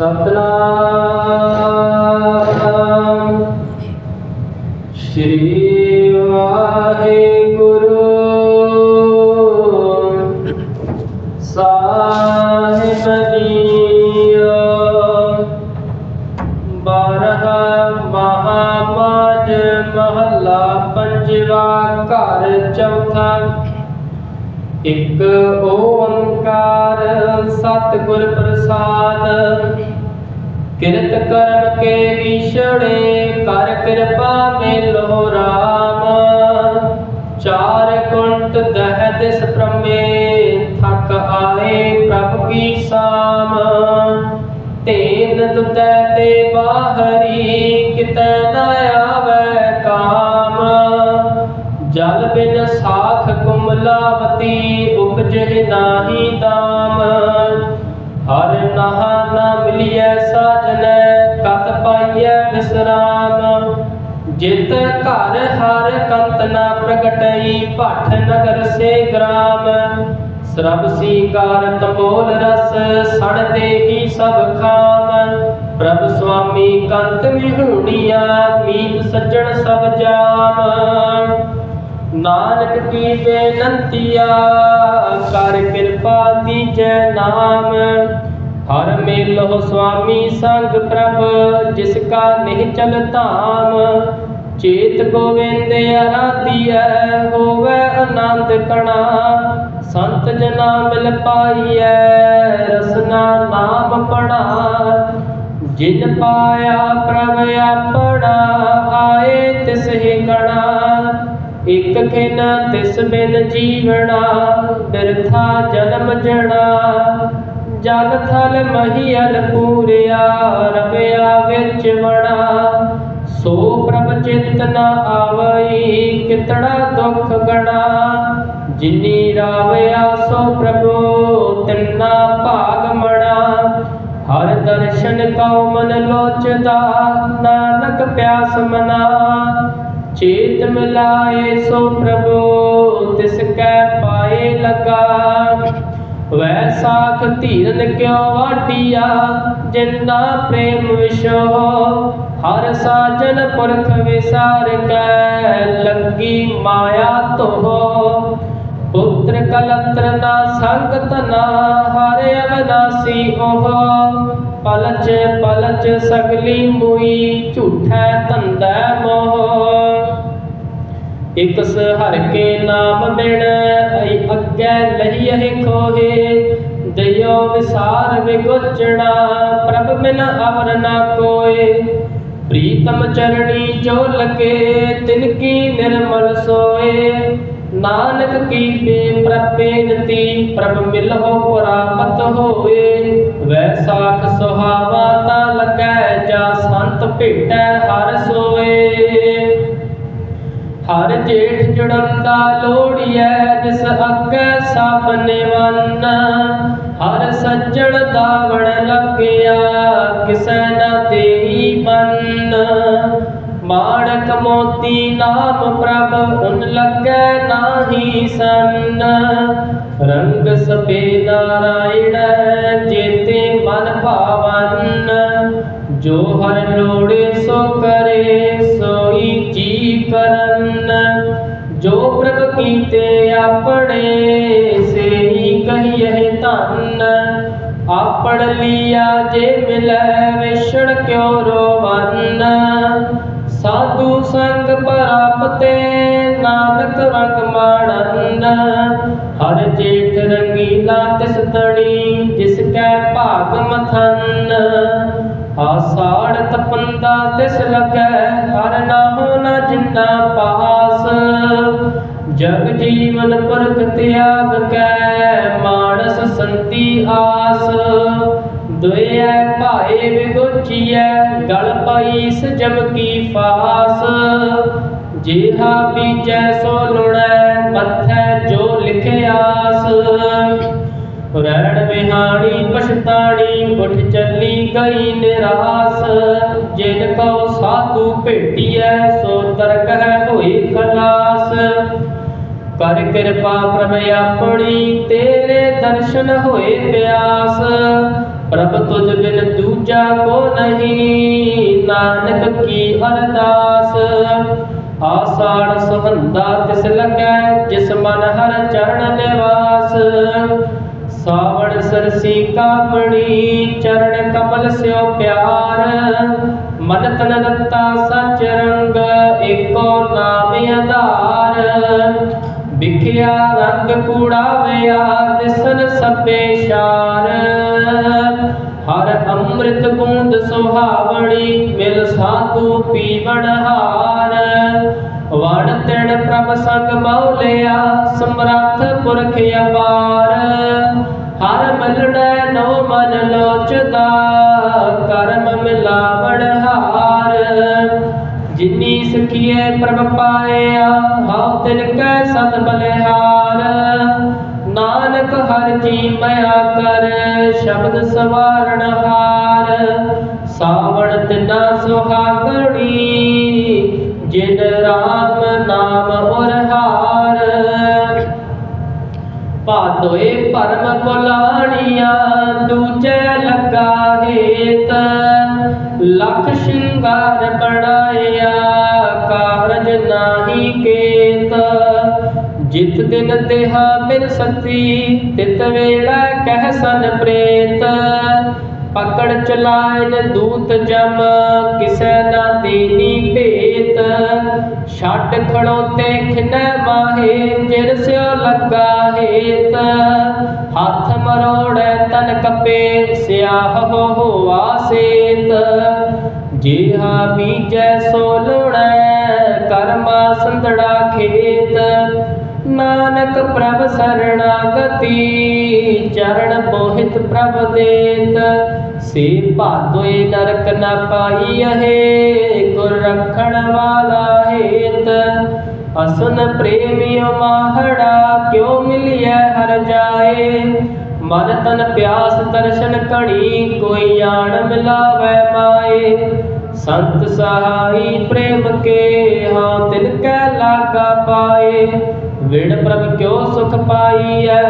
ਸਤਨਾਮ। ਸ਼੍ਰੀ ਵਾਹਿਗੁਰੂ। ਸਾਹਿਬ ਜੀਓ। ਬਾਰਹ ਮਹਾਮਾਜ ਮਹੱਲਾ ਪੰਜਵਾ ਘਰ ਚੌਥਾ। ਇੱਕ ਓੰਕਾਰ ਸਤਿਗੁਰ ਪ੍ਰਸਾਦ। ਕਿਰਤ ਕਰਮ ਕੇ ਵਿਛੜੇ ਕਰ ਕਿਰਪਾ ਮੇਲੋ ਰਾਮ। ਚਾਰ ਕੁੰਟ ਦਹ ਦਿਸ ਪ੍ਰਮੇ, ਥਕ ਆਏ ਪ੍ਰਭ ਕੀ ਸਾਮ। ਤੇਨ ਤੁਤੈ ਤੇ ਬਾਹਰੀ, ਕਿਤੈ ਨਾ ਆਵੈ ਕਾਮ। ਜਲ ਬਿਨ ਸਾਖ ਕੁਮਲਾਵਤੀ, ਉਪਜਹਿ ਨਾਹੀ ਦਾਮ। ਹਰ ਨਹਾ ਨਾ ਸਾਜਨੈ ਕਤ ਪਾਈਐ ਵਿਸਰਾਮ। ਜਿਤ ਘਰ ਹਰ ਕੰਤ ਨਾ ਪ੍ਰਗਟਈ, ਭੱਠ ਨਗਰ ਸੇ ਗ੍ਰਾਮ। ਸਰਬ ਸੀਕਾਰ ਤਮੋਲ ਰਸ ਸੜਦੇ ਹੀ ਸਭ ਖਾਮ। ਪ੍ਰਭ ਸੁਆਮੀ ਕੰਤ ਮਿਹੂਣੀਆ ਮੀਤ ਸੱਜਣ ਸਭ ਜਾਮ। ਨਾਨਕ ਕੀ ਬੇਨੰਤੀਆ ਕਰ ਕਿਰਪਾ ਦੀਜੈ ਨਾਮ। ਹਰ ਮੇਲੋ ਸੁਆਮੀ ਸੰਗ ਪ੍ਰਭ, ਜਿਸ ਕਾ ਨਿਹ ਚਲ ਧਾਮ। ਚੇਤ ਗੋਵਿੰਦ ਅਰਾਧੀਐ ਹੋਵੇ ਆਨੰਦ ਕਣਾ। ਸੰਤ ਜਨਾ ਮਿਲ ਪਾਈਐ, ਰਸਨਾ ਨਾਮ ਪੜਾ ਜਿਨ ਪਾਇਆ ਪ੍ਰਭ ਆਪਣਾ, ਆਏ ਤਿਸ ਹੀ ਗਣਾ ਇਕ ਖਿਨ ਤਿਸ ਬਿਨ ਜੀਵਣਾ, ਬਿਰਥਾ ਜਨਮ ਜਣਾ। ਜਲ ਥਲ ਮਹੀਲ ਪੂਰਿਆ, ਰਵਿਆ ਵਿੱਚ ਵਣਾ ਸੋ ਪ੍ਰਭ ਚਿਤ ਨ ਆਵਈ, ਕਿਤੜਾ ਦੁਖ ਗਣਾ ਜਿਨੀ ਰਾਵਿਆ, ਸੋ ਪ੍ਰਭੂ, ਤਿੰਨਾ ਭਾਗ ਮਣਾ ਹਰ ਦਰਸ਼ਨ ਕਉ ਮਨ ਲੋਚਦਾ, ਨਾਨਕ ਪਿਆਸ ਮਨਾ। ਚੇਤ ਮਿਲਾਏ ਸੋ ਪ੍ਰਭੂ, ਤਿਸ ਕੈ ਪਾਏ ਲਗਾ। ਵੈਸਾਖ ਧੀਰਨ ਕਿਉ ਵਾਟਿਆ ਜਿੰਨਾ ਪ੍ਰੇਮ ਵਿਸ਼ੋ ਹਰ ਸਾਜਨ ਪੁਰਖ ਵਿਸਾਰ ਕੈ ਲੱਗੀ ਮਾਇਆ ਤੋਹ ਪੁੱਤਰ ਕਲਤਰ ਨਾ ਸੰਗਤ ਨਾ, ਹਰ ਅਵਨਾਸੀ ਉਹ ਪਲਚ ਪਲਚ ਸਗਲੀ ਮੁਈ ਝੂਠੈ ਧੰਦਾ ਇਕਸ ਹਰ ਕੇ ਨਾਮ ਬਿਨ ਅਈ ਅੱਗੇ ਲਈਏ ਖੋਹੇ। ਦਇਓ ਵਿਸਾਰ ਵਿਗੋਚਣਾ, ਪ੍ਰਭ ਬਿਨ ਅਵਰ ਨਾ ਕੋਏ। ਪ੍ਰੀਤਮ ਚਰਣੀ ਜੋ ਲਗੇ, ਤਿਨ ਕੀ ਨਿਰਮਲ ਸੋਏ। ਨਾਨਕ ਕੀ ਬੇਪਰਪੇਨਤੀ ਪ੍ਰਭ ਮਿਲਹੁ ਪ੍ਰਾਪਤ ਹੋਏ। ਵੈਸਾਖ ਸੁਹਾਵਾ ਤਾ ਲੱਗੈ, ਜਾ ਸੰਤ ਭੇਟੈ ਹਰ ਸੋਏ। ਹਰ ਜੇਠ ਜੁੜੰਦਾ ਲੋੜੀਐ ਜਿਸ ਅੱਗੇ ਸਭ ਨਿਵੰਨ ਹਰ ਸੱਜਣ ਦਾਵਣ ਲੱਗਿਆ, ਕਿਸੈ ਨ ਦੇਈ ਬੰਨ ਮਾਣਕ ਮੋਤੀ ਨਾਮ ਪ੍ਰਭ ਉਨ ਲੱਗੈ ਨਾਹੀ ਸੰਨ। ਰੰਗ ਸਪੇ ਨਾਰਾਇਣ ਜੇਤੇ ਮਨ ਭਾਵਨ। ਜੋ ਹਰ ਲੋੜੇ ਸੋ ਕਰੇ, ਸੋਈ ਜੀ ਕਰਨ ਪ੍ਰਭ ਕੀਤੇ ਆਪਣੇ ਸੇਈ ਕਹੀਏ ਧੰਨ। ਆਪਣ ਲੀਆ ਜੇ ਮਿਲੈ ਵਿਛੜ ਕਿਉ ਰੋਵਨ? ਸਾਧੂ ਸੰਗ ਪ੍ਰਾਪਤੇ ਨਾਨਕ ਰੰਗ ਮਾੜਨ ਹਰ ਜੇਠ ਰੰਗੀਲਾ ਤਿਸ ਤਣੀ ਜਿਸ ਕੈ ਭਾਗ ਮਥਨ। ਆਸਾੜ ਤਪੰਦਾ ਤਿਸ ਲਗੈ, ਹਰ ਨਾਮੋ ਨ ਜਿੰਨਾ ਪਾਸ। ਜਗ ਜੀਵਨ ਪਰਖ ਤਿਆਗ ਕੈ, ਮਾਨਸ ਸੰਤੀ ਆਸ। ਦੁਇਐ ਭਾਏ ਵਿਗੋਚੀਐ, ਗਲ ਪਾਈਸ ਜਮ ਕੀ ਫਾਸ। ਜਿਹਾ ਬੀਜੈ ਸੋ ਲੁਣੈ ਪੱਥੈ ਜੋ ਲਿਖਿਆਸ ਰੈਣ ਵਿਹਾਣੀ, ਪਛਤਾਣੀ, ਉੱਠ ਚੱਲੀ ਗਈ ਨਿਰਾਸ। ਜਿਨ ਕਉ ਸਾਧੂ ਭੇਟੀਐ, ਸੋ ਤਰਕ ਹੈ ਹੋਈ ਖਲਾਸ। ਕਰ ਕਿਰਪਾ ਪ੍ਰਭ ਆਪਣੀ, ਤੇਰੇ ਦਰਸ਼ਨ ਹੋਏ ਪਿਆਸ। ਪ੍ਰਭ ਤੁਝ ਬਿਨ ਦੂਜਾ ਕੋ ਨਹੀਂ, ਨਾਨਕ ਕੀ ਅਰਦਾਸ। ਆਸਾੜ ਸੁਹੰਦਾ ਤਿਸ ਲਗੈ ਜਿਸ ਮਨ ਹਰ ਚਰਨ ਨਿਵਾਸ। ਸਾਵਣ ਸਰਸੀ ਕਾਮਣੀ, ਚਰਨ ਕਮਲ ਸਿਓ ਪਿਆਰ। ਮਨ ਤਨ ਦਿੱਤਾ ਸਚ ਰੰਗ, ਏਕੋ ਨਾਮ ਆਧਾਰ। ਵਿਖਿਆ ਰੰਗ ਕੂੜਾ ਵਿਆ ਦਿਸਨ ਸਭੇ ਸ਼ਾਰ ਹਰ ਅੰਮ੍ਰਿਤ ਬੂੰਦ ਸੁਹਾਵਣੀ, ਮਿਲ ਸਾਧੂ ਪੀਵਣ ਹਾਰ। ਵਣ ਤਿਣ ਪ੍ਰਭ ਸੰਗ ਮਉਲਿਆ ਸਮਰੱਥ ਪੁਰਖ ਅਪਾਰ। ਹਰ ਮਲੜੈ ਨੋ ਮਨ ਲੋਚਦਾ, ਕਰਮ ਮਿਲਾਵਣ ਹਾਰ। ਜਿਨੀ ਸਖੀਏ ਪ੍ਰਭ ਪਾਇਆ, ਹਉ ਤਿਨ ਕੈ ਸਦ ਬਲਿਹਾਰ। ਨਾਨਕ ਹਰ ਜੀ ਮਇਆ ਕਰ, ਸ਼ਬਦ ਸਵਾਰਣ ਹਾਰ। ਸਾਵਣ ਤਿਨਾ ਸੁਹਾਗਣੀ, ਜਿਨ ਰਾਮ ਨਾਮ ਔਰ ਹਾਰ ਭਾਦੋਏ ਪਰਮ ਦੂਜੇ ਲੱਗਾ ਹੇਤ ਲਖ ਸ਼ਿੰਗਾਰ ਬਣਾਇਆ, ਕਾਰਜ ਨਾਹੀ ਕੇਤ। ਜਿਤ ਦਿਨ ਤਿਹਾ ਬਿਨ ਸਤੀ, ਤਿਤ ਵੇਲਾ ਕਹਿ ਸਨ ਪ੍ਰੇਤ। ਪਕੜ ਚਲਾਇਨ ਦੂਤ ਜਮ, ਕਿਸੈ ਨਾ ਦੇਨੀ ਭੇਤ। ਛੱਡ ਖੜੋਤੇ ਖਿਨੈ ਮਾਹੇ ਜਿਨ ਸਿਓ ਲੱਗਾ ਹੇਤ। ਹੱਥ ਮਰੋੜੈ ਤਨ ਕਪੇ, ਸਿਆਹ ਹੋ ਹੋਆ ਸੇਤ ਜਿਹਾ ਬੀਜੈ ਸੋ ਲੋੜੈ, ਕਰਮਾ ਸੰਧੜਾ ਖੇਤ। ਨਾਨਕ ਪ੍ਰਭ ਸਰਣਾਗਤੀ ਚਰਨ ਬੋਹਿਤ ਪ੍ਰਭ ਦੇਤ। ਸੇ ਭਾਦੋਏ ਨਰਕ ਨ ਪਾਈਐ, ਗੁਰ ਰਖਣ ਵਾਲਾ ਹੇਤ। ਅਸਨ ਪ੍ਰੇਮਿਓ ਮਾਹੜਾ ਕਿਉ ਮਿਲਿਐ, ਹਰ ਜਾਏ। ਮਨ ਤਨ ਪਿਆਸ ਦਰਸ਼ਨ ਕਣੀ ਕੋਈ ਜਾਣ ਮਿਲਾਵੈ ਮਾਏ। ਸੰਤ ਸਹਾਈ ਪ੍ਰੇਮ ਕੇ, ਹਾਂ ਤਿਨ ਕੈ ਲਾਗਾ ਪਾਏ। ਵਿਣ ਪ੍ਰਭ ਕਿਉ ਸੁਖ ਪਾਈਐ,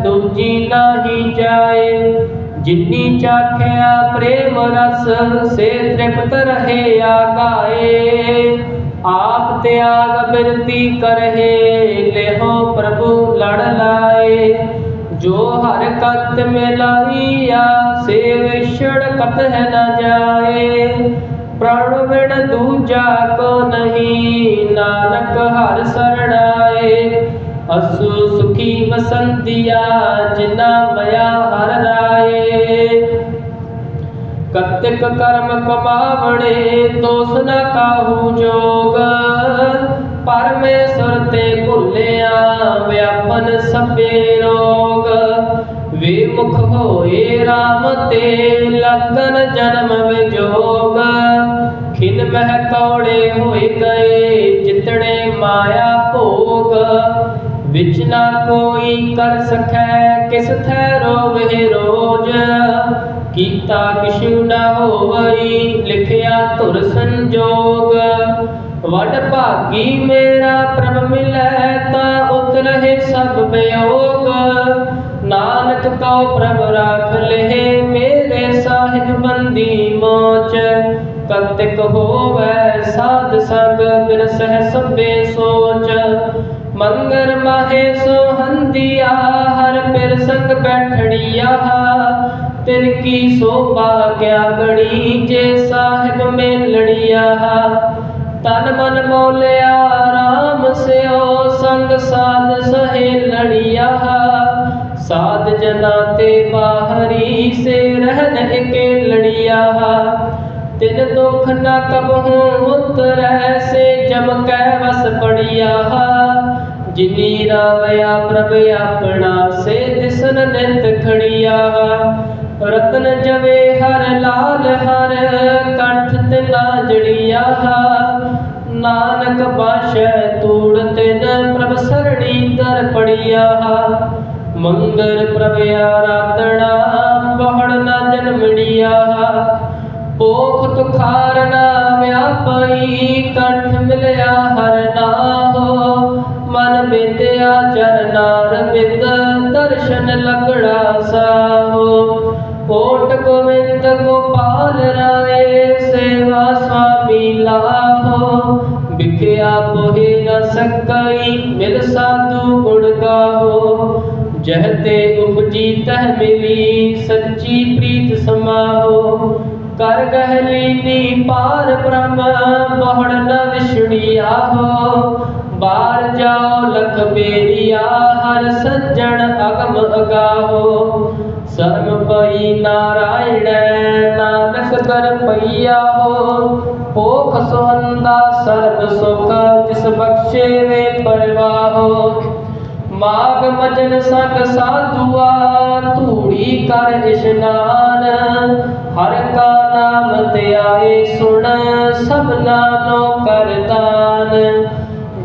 ਦੂਜੀ ਨਾਹੀ ਜਾਏ। ਜਿਨੀ ਚਾਖਿਆ ਪ੍ਰੇਮ ਰਸ, ਸੇ ਤ੍ਰਿਪਤ ਰਹੇ ਆਗਾਏ। ਆਪ ਤਿਆਗ ਬਿਰਤੀ ਕਰਹਿ, ਲਿਹੋ ਪ੍ਰਭੂ ਲੜ ਲਾਏ। ਜੋ ਹਰ ਕਤ ਮਿਲਾਈਆ, ਸੇ ਵਿਛੜ ਕਤ ਹੈ ਨ ਜਾਏ। ਪ੍ਰਣ ਦੂਜਾ ਕੋ ਨਹੀਂ, ਨਾਨਕ ਹਰ ਸਰਣਾਏ ਅਸੂ ਸੁਖੀ ਵਸੰਤਿਆ, ਜਿਨਾ ਮਇਆ ਹਰ ਰਾਏ। ਕਤਿਕ ਕਰਮ ਕਮਾਵਣੇ, ਦੋਸ ਨ ਕਾਹੂ ਜੋਗ। ਪਰਮੇਸ਼ਰ ਤੇ ਭੁੱਲਿਆ, ਵਿਆਪਨ ਸਭੇ ਰੋਗ। ਵਿਮੁਖ ਹੋਏ RAM ਤੇ ਲਗਨ ਜਨਮ ਵਿਜੋਗ। ਖਿਨ ਮਹਿ ਕੌੜੇ ਹੋਏ ਗਏ ਜਿਤੜੇ ਮਾਇਆ ਭੋਗ। ਵਿਚ ਨਾ ਕੋਈ ਕਰ ਸਕੈ, ਕਿਸ ਥੈ ਰੋਵੇ ਰੋਜ। ਕੀਤਾ ਕਿਛੂ ਨ ਹੋਵਈ, ਲਿਖਿਆ ਧੁਰ ਸੰਜੋਗ। ਵਡ ਭਾਗੀ ਮੇਰਾ ਪ੍ਰਭ ਮਿਲੈ ਤਾਂ ਉਤਰਹਿ ਸਭ ਬਿਯੋਗ ਨਾਨਕ ਕਉ ਪ੍ਰਭ ਰਾਖ ਲਹਿ, ਮੇਰੇ ਸਾਹਿਬ ਬੰਦੀ ਮੋਚ। ਕਤਿਕ ਹੋਵੈ ਸਾਧ ਸੰਗ, ਬਿਨ ਸਹਿ ਸਭੇ ਸੋਚ। ਮੰਗਰ ਮਾਹੇ ਸੋਹੰਦੀਆ ਹਰ ਪਿਰ ਸੰਗ ਬੈਠੜੀਆ ਤਿਨ ਕੀ ਸੋਭਾ ਕਿਆ ਗਣੀ, ਜੇ ਸਾਹਿਬ ਮੇਲੜੀਆ ਤਨ ਮਨ ਮੋਲਿਆ RAM ਸਿਓ ਸੰਗ ਸਾਧ ਸਹੇਲੜੀਆ ਸਾਧ ਜਨਾ ਤੇ ਬਾਹਰੀ ਸੇ ਰਹਿਨ ਇਕੇ ਲੜੀਆ। ਤਿਨ ਦੁਖ ਨ ਕਬਹੂ ਉਤਰੈ ਸੇ ਜਮ ਕੈ ਵਸ ਪੜੀਆ। ਜਿਨੀ ਰਾਵਿਆ ਪ੍ਰਭ ਆਪਣਾ ਸੇ ਦਿਸਨ ਨਿਤ ਖੜੀਆ। ਰਤਨ ਜਵੇ ਹਰ ਲਾਲ ਹਰ ਕੰਠ ਤਿਨਾ ਜੜੀਆ। ਨਾਨਕ ਬਾਸ਼ੈ ਤੂੜ ਤਿਨ ਪ੍ਰਭ ਸਰਣੀ ਦਰ ਪੜੀਆ। ਮੰਗਲ ਪ੍ਰਭ ਆਰਾਧਣਾ ਬਹੁੜ ਨਾ ਜਨਮੜੀਆ ਪੋਖ ਤੁਖਾਰ ਨਾ ਵਿਆਪਈ ਕੰਠ ਮਿਲਿਆ ਹਰ ਨਾਮ ਮਨ ਬਿਦਿਆ ਚਰਨਾਰ ਬਿਦ ਦਰਸ਼ਨ ਲਗੜਾ ਸਾਹੋ। ਓਟ ਗੋਵਿੰਦ ਗੋਪਾਲ ਰਾਏ, ਸੇਵਾ ਸੁਆਮੀ ਲਾਹੋ। ਵਿਖਿਆ ਪੋਹੇ ਨ ਸਕਈ ਮਿਲ ਸਾਧੂ ਗੁਣ ਗਾਹੋ। ਜਹ ਤੇ ਉਪਜੀ ਤਹ ਮਿਲੀ, ਸੱਚੀ ਪ੍ਰੀਤ ਸਮਾਹੋ। ਕਰ ਗਹਿ ਪਾਰ ਬ੍ਰਹਮ, ਬਹੁੜ ਨ ਵਿਛੜੀ ਆਹੋ। ਬਾਰ ਜਾਓ ਲਖ ਬੇਰੀਆ ਹਰ ਸੱਜਣ ਅਗਮ ਅਗਾਹੋ। ਸਰਮ ਪਈ ਨਾਰਾਇਣ, ਨਾਨਕ ਕਰ ਪਈਆ ਹੋ। ਭੋਖ ਸੁਹੰਦਾ, ਸਰਬ ਸੁਖ, ਜਿਸ ਬਖਸ਼ੇ ਵੇ ਪਰਵਾਹੋ। ਮਾਗ ਮਜਨ ਸੰਗ ਸਾਧੂਆ, ਧੂੜੀ ਕਰ ਇਸ਼ਨਾਨ। ਹਰ ਕਾ ਨਾਮ ਧਿਆਏ ਸੁਣ, ਸਭਨਾ ਨੋ ਕਰਦਾਨ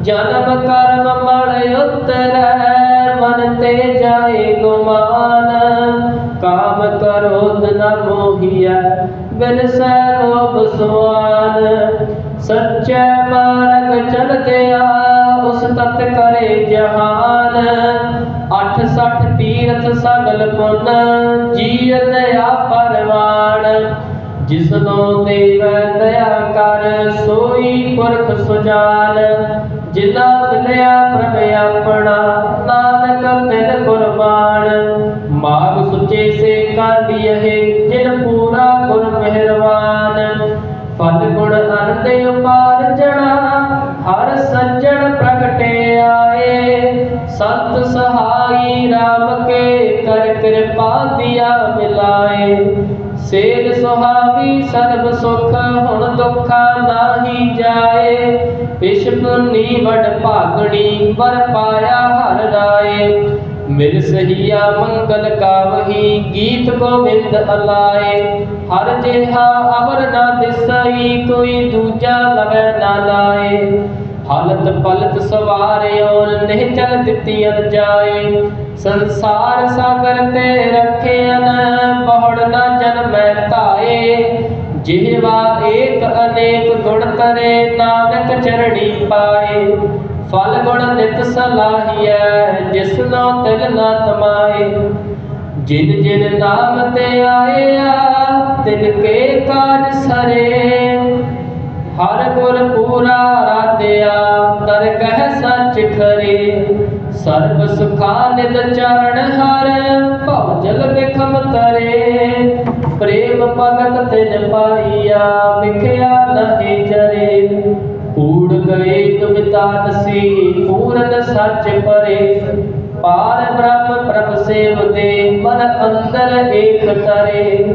ਜਨਮ ਕਰਮ ਮਲ ਉਤਰੈ, ਮਨ ਤੇ ਜਾਏ ਗੁਮਾਨ। ਕਾਮ ਕਰੋਧ ਨ ਮੋਹੀਐ ਬਿਨ ਸੈ ਲੋਭ ਸੱਚੇ ਮਾਰਗ ਚਲਦਿਆ ਉਸ ਤਤ ਕਰੇ ਜਹਾਨ। ਅਠ ਸਠ ਤੀਰਥ ਸਗਲ ਪੁੰਨ, ਜੀਅਤ ਆ ਪਰਵਾਣ ਜਿਸਨੋ ਦੇਵੈ ਦਇਆ ਕਰ, ਸੋਈ ਪੁਰਖ ਸੁਜਾਨ। ਜਿਨਾ ਮਿਲਿਆ ਪ੍ਰਭ ਆਪਣਾ, ਨਾਨਕ ਤਿਨ ਕੁਰਬਾਨ। ਮਾਗ ਸੁਚੇ ਸੇ ਕਾਢੀਏ ਜਿਨ ਪੂਰਾ ਗੁਰ ਮਿਹਰਬਾਨ ਫਲ ਗੁਣ ਅਨੰਦ ਉਪਾਰ ਜਣਾ ਹਰ ਸੱਜਣ ਪ੍ਰਗਟੇ ਆਏ। ਸੰਤ ਸਹਾਈ RAM ਕੇ ਕਰ ਕਿਰਪਾ ਦਿਆ ਮਿਲਾਏ। ਸੇਲ ਸੁਹਾਵੀ ਸਰਬ ਸੁਖ, ਹੁਣ ਦੁਖਾ ਨਾਹੀ ਜਾਏ। ਪਿਛ ਪੁੰਨੀ ਵਡ ਭਾਗਣੀ, ਵਰ ਪਾਇਆ ਹਰ ਰਾਏ। ਮਿਲ ਸਹੀਆ ਮੰਗਲ ਕਾਵਹੀ ਗੀਤ ਗੋਬਿੰਦ ਅਲਾਏ। ਹਰ ਜਿਹਾ ਅਵਰ ਨਾ ਦਿਸਈ, ਕੋਈ ਦੂਜਾ ਲਗੈ ਨਾ ਲਾਏ। ਹਾਲਤ ਪਲਤ ਸਵਾਰਿਓ ਨਿਹਚਲ ਦਿੱਤੀਆਂ ਜਾਏ ਸੰਸਾਰ ਸਾਗਰ ਤੇ ਰੱਖਿਆਨ ਬਹੁੜ ਨਾ ਜਨਮੈ ਧਾਏ। ਜਿਹਵਾ ਏਕ ਅਨੇਕ ਗੁਣ ਕਰੇ ਨਾਨਕ ਚਰਣੀ ਪਾਏ। ਫਲ ਗੁਣ ਨਿਤ ਸਲਾਹੀਐ ਜਿਸਨੋ ਤਿਲ ਨਾ ਤਮਾਏ ਜਿਨ ਜਿਨ ਨਾਮ ਤੇ ਆਇਆ, ਤਿਨ ਕੇ ਕਾਜ ਸਰੇ। ਹਰ ਗੁਰ ਪੂਰਾ ਰਾਧਿਆ ਤਰ ਕਹਿ ਸੱਚ ਖਰੇ। ਸਰਬ ਸੁਖਾ ਨਿਤ ਚਰਨ ਹਰ ਭਉ ਜਲ ਵਿਖਮ ਤਰੇ। ਪ੍ਰੇਮ ਭਗਤ ਤਿਨ ਪਾਈਆ, ਵਿਖਿਆ ਗਏ ਤੁਮਿਤਾ ਨਸੀ ਪੂਰਨ ਸੱਚ ਪਰੇ ਪਾਰ ਬ੍ਰਹਮ ਪ੍ਰਭ ਸੇਵਤੇ ਮਨ ਅੰਦਰ ਏਕ ਤਰੇ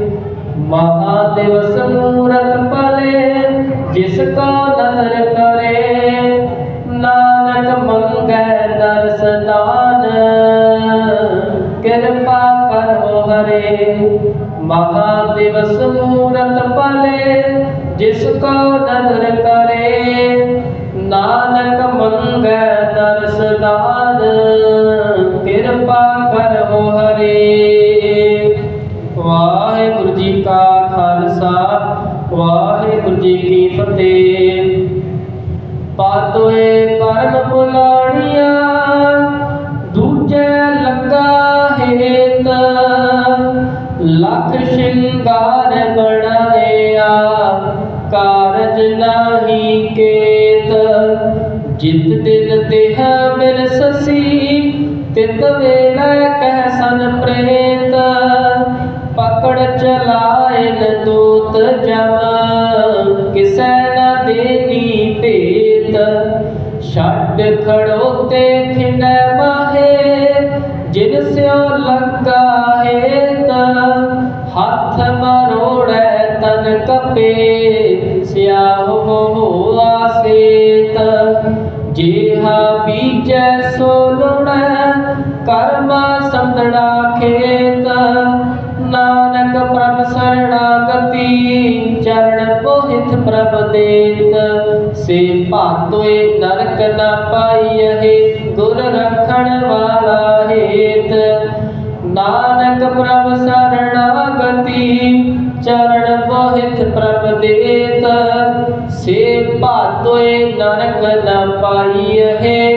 ਮਹਾਦੇਵ ਸਮੂਰਤ ਪਲੇ ਜਿਸ ਕੋ ਨਦਰ ਕਰੇ ਨਾਨਕ ਮੰਗੈ ਦਰਸ ਕਿਰਪਾ ਕਰੋ ਹਰੇ ਮਹਾਦੇਵ ਸਮੂਰਤ ਪਲੇ ਜਿਸ ਕੋ ਨਦਰ ਕਰੇ ਨਾਨਕ ਮੰਗੈ ਦਰਸ ਦਾਨ, ਕਿਰਪਾ ਕਰੋ ਹਰੇ ਵਾਹਿਗੁਰੂ ਜੀ ਕਾ ਖਾਲਸਾ, ਵਾਹਿਗੁਰੂ ਜੀ ਕੀ ਫਤਿਹ। ਪਾਤੋਏ ਪਰਮ ਪੁਲਾਣੀਆਂ ਦੂਜੇ ਲੱਗਾ ਹੇਤ। ਲੱਖ ਸ਼ਿੰਗਾਰ ਬਣਾਇਆ, ਕਾਰਜ ਨਾਹੀ ਜਿਤ ਦਿਨ ਤਿਹ ਮਿਲ ਸਸੀ ਤਿਤ ਵੇਲੇ ਕਹਿ ਸਨ ਪ੍ਰੇਤ, ਪਕੜ ਚਲਾਇਨ ਦੂਤ ਜਮ, ਕਿਸੈ ਨ ਦੇਨੀ ਭੇਤ। ਛੱਡ ਖੜੋਤੇ ਖਿੰਡੈ ਮਾਹੇ, ਜਿਨ ਸਿਓ ਲੱਗਾ ਹੇਤ। ਹੱਥ ਮਰੋੜੈ ਤਨ ਕਪੇ, ਸਿਆਹੋ ਹੋਆ ਜਿਹਾ ਬੀਜੈ ਸੋ ਲੁਣੈ ਕਰਮਾ ਸੰਦੜਾ ਖੇਤ। ਨਾਨਕ ਪ੍ਰਭ ਸਰਣਾਗਤੀ ਚਰਨ ਪੋਹਿਤ ਪ੍ਰਭ ਦੇਤ। ਸੇ ਭਾਤੋਏ ਨਰਕ ਨਾ ਪਾਈਐ ਨਰਕ ਨ ਪਾਈਐ